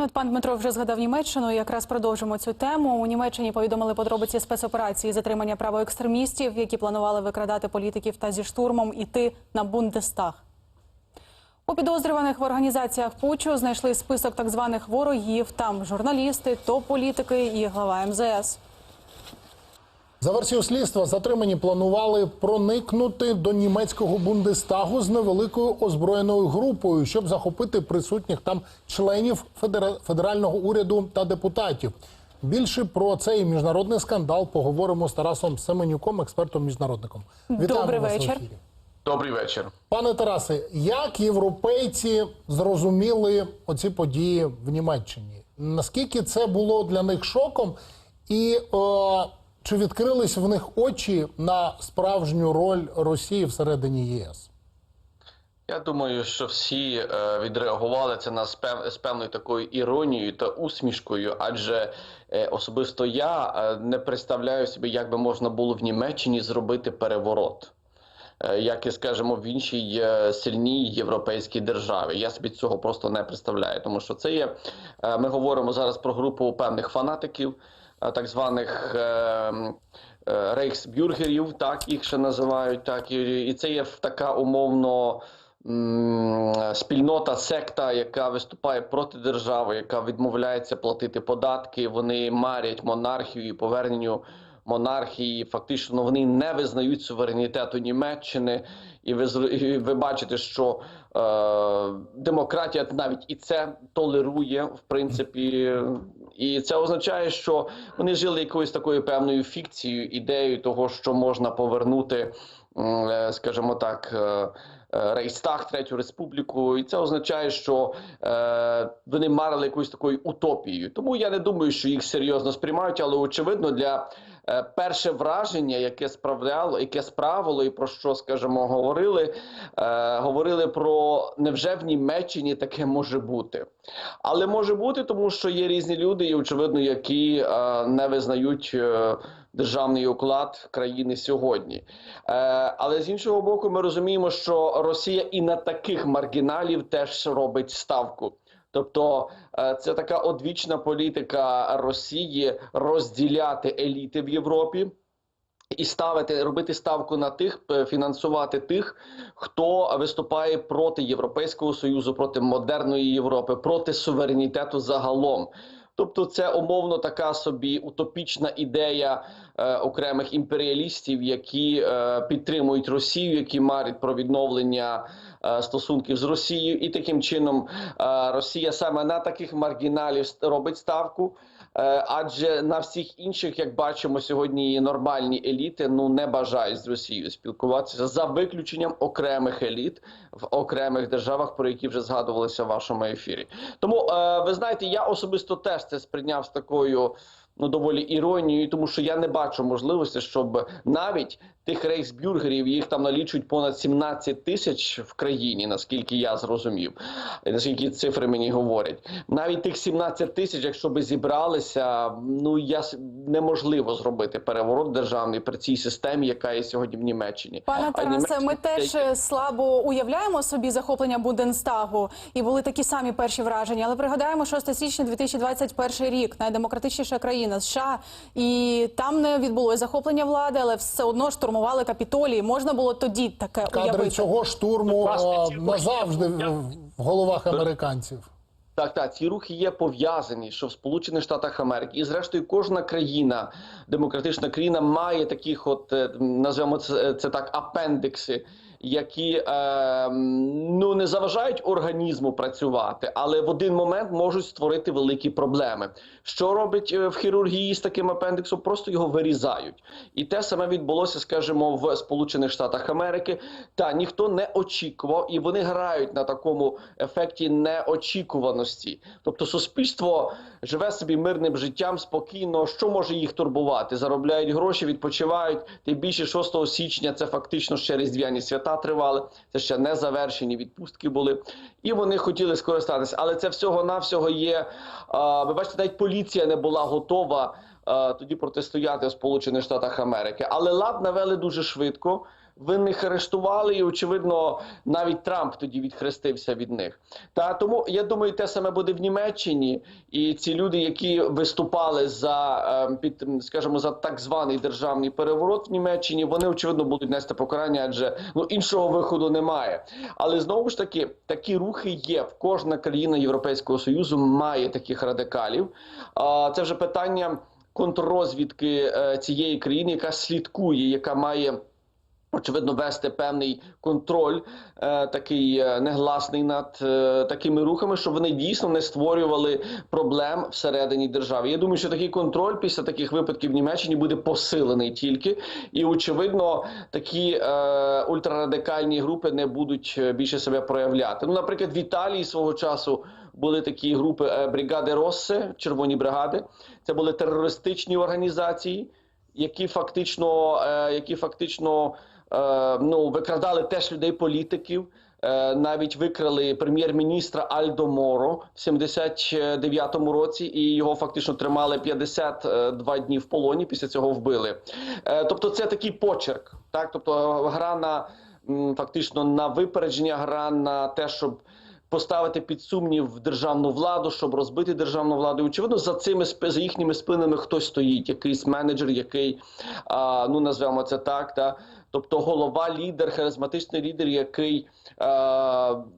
Ну, от пан Дмитро вже згадав Німеччину. Якраз продовжимо цю тему. У Німеччині повідомили подробиці спецоперації затримання правоекстремістів, які планували викрадати політиків та зі штурмом іти на Бундестаг. У підозрюваних в організаціях Пучу знайшли список так званих ворогів. Там журналісти, топ-політики і глава МЗС. За версією слідства, затримані планували проникнути до німецького бундестагу з невеликою озброєною групою, щоб захопити присутніх там членів федерального уряду та депутатів. Більше про цей міжнародний скандал поговоримо з Тарасом Семенюком, експертом міжнародником. Добрий вас вечір. ефірі. Добрий вечір. Пане Тарасе, як європейці зрозуміли оці події в Німеччині? Наскільки це було для них шоком, і е, чи відкрились в них очі на справжню роль Росії всередині ЄС? Я думаю, що всі е, відреагували це на з певною такою іронією та усмішкою, адже е, особисто я е, не представляю собі, як би можна було в Німеччині зробити переворот. Як і скажімо, в іншій сильній європейській державі. Я собі цього просто не представляю, тому що це є. Ми говоримо зараз про групу певних фанатиків, так званих е, е, рейхсбюргерів, так їх ще називають. Так і це є така умовно. Спільнота, секта, яка виступає проти держави, яка відмовляється платити податки. Вони марять монархію і поверненню монархії. Фактично ну, вони не визнають суверенітету Німеччини, і ви і ви бачите, що е, демократія навіть і це толерує, в принципі. І це означає, що вони жили якоюсь такою певною фікцією, ідеєю того, що можна повернути, е, скажімо так. е, е, Третю Республіку, і це означає, що е, вони марили якоюсь такою утопією. Тому я не думаю, що їх серйозно сприймають, але очевидно для перше враження, яке справляло, яке справило, і про що скажімо, говорили, е, говорили про невже в Німеччині таке може бути. Але може бути, тому що є різні люди, і очевидно, які е, не визнають е, державний уклад країни сьогодні. Е, але з іншого боку, ми розуміємо, що Росія і на таких маргіналів теж робить ставку. Тобто е, це така одвічна політика Росії розділяти еліти в Європі. І ставити, робити ставку на тих, фінансувати тих, хто виступає проти Європейського союзу, проти модерної Європи, проти суверенітету загалом. Тобто, це умовно така собі утопічна ідея е, окремих імперіалістів, які е, підтримують Росію, які марять про відновлення е, стосунків з Росією, і таким чином е, Росія саме на таких маргіналів робить ставку. Е, Адже на всіх інших, як бачимо сьогодні, нормальні еліти ну не бажають з Росією спілкуватися за виключенням окремих еліт в окремих державах, про які вже згадувалися в вашому ефірі. Тому е, ви знаєте, я особисто теж це сприйняв з такою. Ну, доволі іронією, тому що я не бачу можливості, щоб навіть тих рейхсбюргерів їх там налічують понад 17 тисяч в країні, наскільки я зрозумів, наскільки цифри мені говорять. Навіть тих 17 тисяч, якщо би зібралися, ну я неможливо зробити переворот державний при цій системі, яка є сьогодні в Німеччині. Пане Тарасе, Німеччина ми теж слабо уявляємо собі захоплення Бундестагу, і були такі самі перші враження. Але пригадаємо 6 січня 2021 рік, найдемократичніша країна США, і там не відбулося захоплення влади, але все одно штурмували капітолії. Можна було тоді таке Кадри уявити. цього штурму е, назавжди в в головах американців. Так, так, ці рухи є пов'язані, що в Сполучених Штатах Америки, і зрештою кожна країна, демократична країна, має таких, от е, називаємо це, це так, апендикси, які е, ну не заважають організму працювати, але в один момент можуть створити великі проблеми. Що робить е, в хірургії з таким апендиксом? Просто його вирізають, і те саме відбулося, скажімо, в Сполучених Штатах Америки. Та ніхто не очікував, і вони грають на такому ефекті неочікуваності. Тобто, суспільство живе собі мирним життям спокійно. Що може їх турбувати? Заробляють гроші, відпочивають. Тим більше 6 січня це фактично ще різдвяні свята тривали. Це ще не завершені відпустки були, і вони хотіли скористатися. Але це всього навсього є. Ви бачите, навіть поліція не була готова. Тоді протистояти в Сполучених Штатах Америки, але лад навели дуже швидко. Винних арештували, і очевидно, навіть Трамп тоді відхрестився від них. Та тому я думаю, те саме буде в Німеччині, і ці люди, які виступали за е, під, скажімо, за так званий державний переворот в Німеччині, вони очевидно будуть нести покарання, адже ну іншого виходу немає. Але знову ж таки, такі рухи є. Кожна країна Європейського союзу має таких радикалів. А це вже питання контррозвідки е, цієї країни, яка слідкує, яка має. Очевидно, вести певний контроль, е, такий е, негласний над е, такими рухами, щоб вони дійсно не створювали проблем всередині держави. Я думаю, що такий контроль після таких випадків в Німеччині буде посилений тільки, і очевидно, такі е, ультрарадикальні групи не будуть е, більше себе проявляти. Ну, наприклад, в Італії свого часу були такі групи е, бригади Россе, червоні бригади. Це були терористичні організації, які фактично, які фактично ну, викрадали теж людей політиків. Е, Навіть викрали прем'єр-міністра Альдо Моро в 79-му році, і його фактично тримали 52 дні в полоні. Після цього вбили. Е, Тобто, це такий почерк, так тобто гра на фактично на випередження, гра на те, щоб поставити під сумнів державну владу, щоб розбити державну владу. І, очевидно, за цими за їхніми спинами хтось стоїть, якийсь менеджер, який ну назвемо це так, та тобто голова, лідер, харизматичний лідер, який е,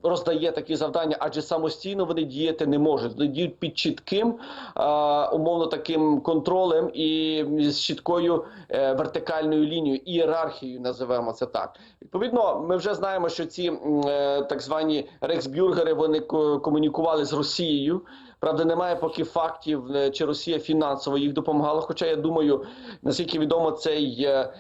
роздає такі завдання, адже самостійно вони діяти не можуть. Вони діють під чітким, е, умовно таким контролем і з чіткою е, вертикальною лінією, ієрархією, називаємо це так. Відповідно, ми вже знаємо, що ці е, так звані рексбюргери вони ко- комунікували з Росією. Правда, немає поки фактів, е, чи Росія фінансово їх допомагала. Хоча я думаю, наскільки відомо, цей е,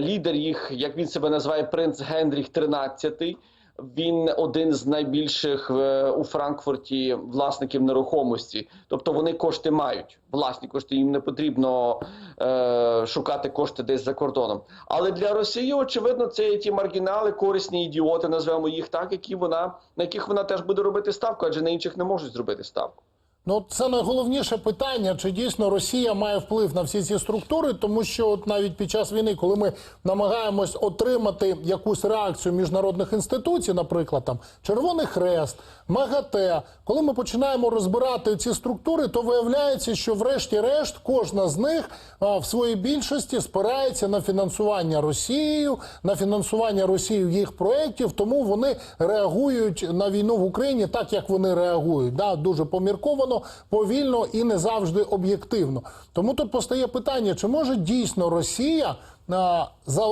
лідер їх, як він себе називає, принц Генріх XIII, Він один з найбільших е, у Франкфурті власників нерухомості. Тобто вони кошти мають, власні кошти. Їм не потрібно е, шукати кошти десь за кордоном. Але для Росії, очевидно, це ті маргінали, корисні ідіоти, назвемо їх так, які вона на яких вона теж буде робити ставку, адже на інших не можуть зробити ставку. Ну, це найголовніше питання, чи дійсно Росія має вплив на всі ці структури, тому що от навіть під час війни, коли ми намагаємось отримати якусь реакцію міжнародних інституцій, наприклад, там Червоний Хрест, МАГАТЕ, коли ми починаємо розбирати ці структури, то виявляється, що врешті-решт кожна з них а, в своїй більшості спирається на фінансування Росією, на фінансування Росією їх проєктів, тому вони реагують на війну в Україні так, як вони реагують. Да, дуже помірковано, повільно і не завжди об'єктивно. Тому тут постає питання: чи може дійсно Росія за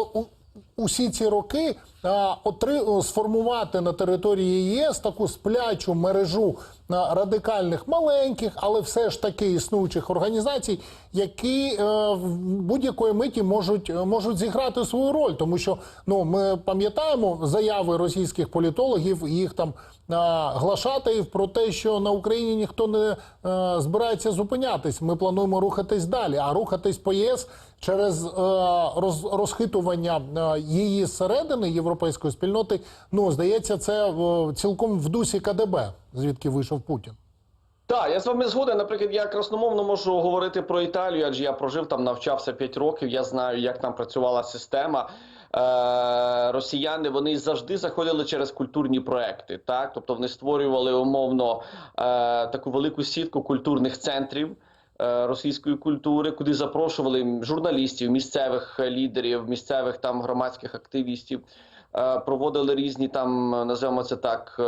усі ці роки а, отри- сформувати на території ЄС таку сплячу мережу а, радикальних маленьких, але все ж таки існуючих організацій, які е, в будь-якої миті можуть, е, можуть зіграти свою роль, тому що ну ми пам'ятаємо заяви російських політологів, їх там а, глашатаїв про те, що на Україні ніхто не е, збирається зупинятись. Ми плануємо рухатись далі, а рухатись по ЄС через е, роз, розхитування е, її зсередини європейської спільноти. Ну здається, це е, цілком в дусі КДБ, звідки вийшов Путін. Так, я з вами згоден. Наприклад, я красномовно можу говорити про Італію, адже я прожив там, навчався 5 років. Я знаю, як там працювала система. Росіяни вони завжди заходили через культурні проекти. Так, тобто вони створювали умовно таку велику сітку культурних центрів. Е, Російської культури, куди запрошували журналістів, місцевих лідерів, місцевих там громадських активістів, е, проводили різні там, називаємо це так,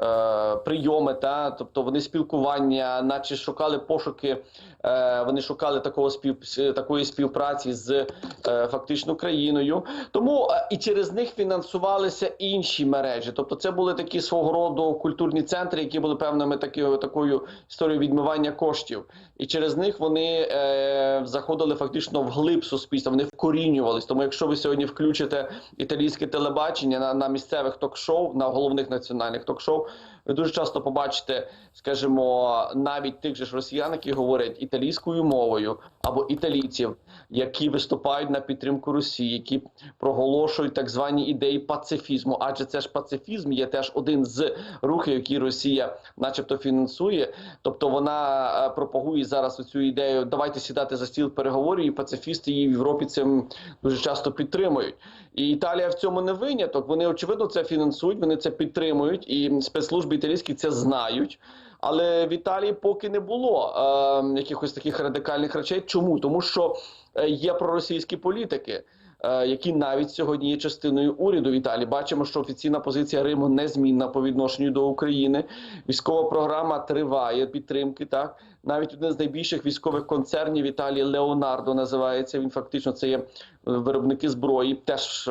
е, прийоми, та тобто вони спілкування, наче шукали пошуки, е, вони шукали такого спів такої співпраці з е, фактично країною. Тому е, і через них фінансувалися інші мережі. Тобто, це були такі свого роду культурні центри, які були певними такі, такою історією відмивання коштів, і через них вони е, заходили фактично в глиб суспільства. Вони вкорінювались. Тому, якщо ви сьогодні включите італійське телебачення на, на місцевих ток-шоу, на головних національних ток-шоу, So Ви дуже часто побачите, скажімо, навіть тих же ж росіян, які говорять італійською мовою або італійців, які виступають на підтримку Росії, які проголошують так звані ідеї пацифізму. Адже це ж пацифізм є теж один з рухів, які Росія, начебто, фінансує. Тобто вона е, пропагує зараз цю ідею. Давайте сідати за стіл переговорів, і пацифісти її в Європі цим дуже часто підтримують. І Італія в цьому не виняток. Вони очевидно це фінансують, вони це підтримують, і спецслужби італійські це знають. Але в Італії поки не було е, якихось таких радикальних речей. Чому? Тому що е, є проросійські політики. е, Які навіть сьогодні є частиною уряду в Італії, бачимо, що офіційна позиція Риму незмінна по відношенню до України. Військова програма триває підтримки. Так навіть один з найбільших військових концернів в Італії Леонардо називається. Він фактично це є е, виробники зброї, теж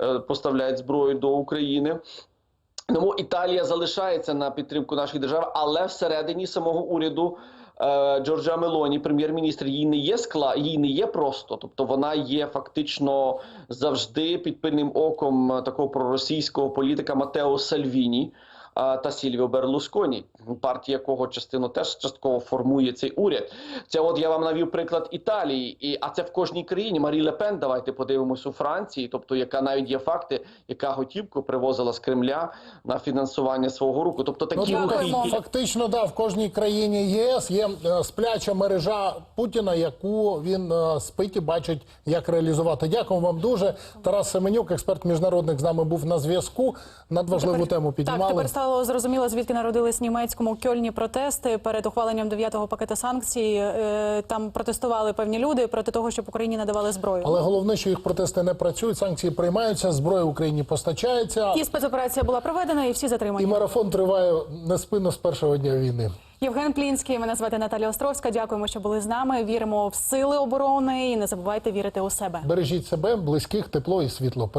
е, поставляють зброю до України. Тому Італія залишається на підтримку нашої держави, але всередині самого уряду е, Джорджа Мелоні, прем'єр-міністр, їй не є скла, їй не є просто. Тобто вона є фактично завжди під пильним оком такого проросійського політика Матео Сальвіні. Та Сільвіо Берлусконі, партія якого частину теж частково формує цей уряд. Це от я вам навів приклад Італії, і а це в кожній країні. Марі Лепен, давайте подивимось у Франції, тобто яка навіть є факти, яка готівку привозила з Кремля на фінансування свого руху. Тобто такі Ну, рухи дякуємо. є. Фактично, да, в кожній країні ЄС є е, спляча мережа Путіна, яку він е, спить і бачить, як реалізувати. Дякую вам дуже. Тарас Семенюк, експерт міжнародник, з нами був на зв'язку. Надважливу тему Так, тепер стало зрозуміло, звідки народились в німецькому Кьольні протести перед ухваленням дев'ятого пакету санкцій. Е, Там протестували певні люди проти того, щоб Україні надавали зброю. Але головне, що їх протести не працюють, санкції приймаються, зброя Україні постачається, І спецоперація була проведена, і всі і затримані. марафон триває неспинно з першого дня війни. Євген Плінський, мене звати Наталя Островська. Дякуємо, що були з нами. Віримо в сили оборони і не забувайте вірити у себе. Бережіть себе, близьких, тепло і світло.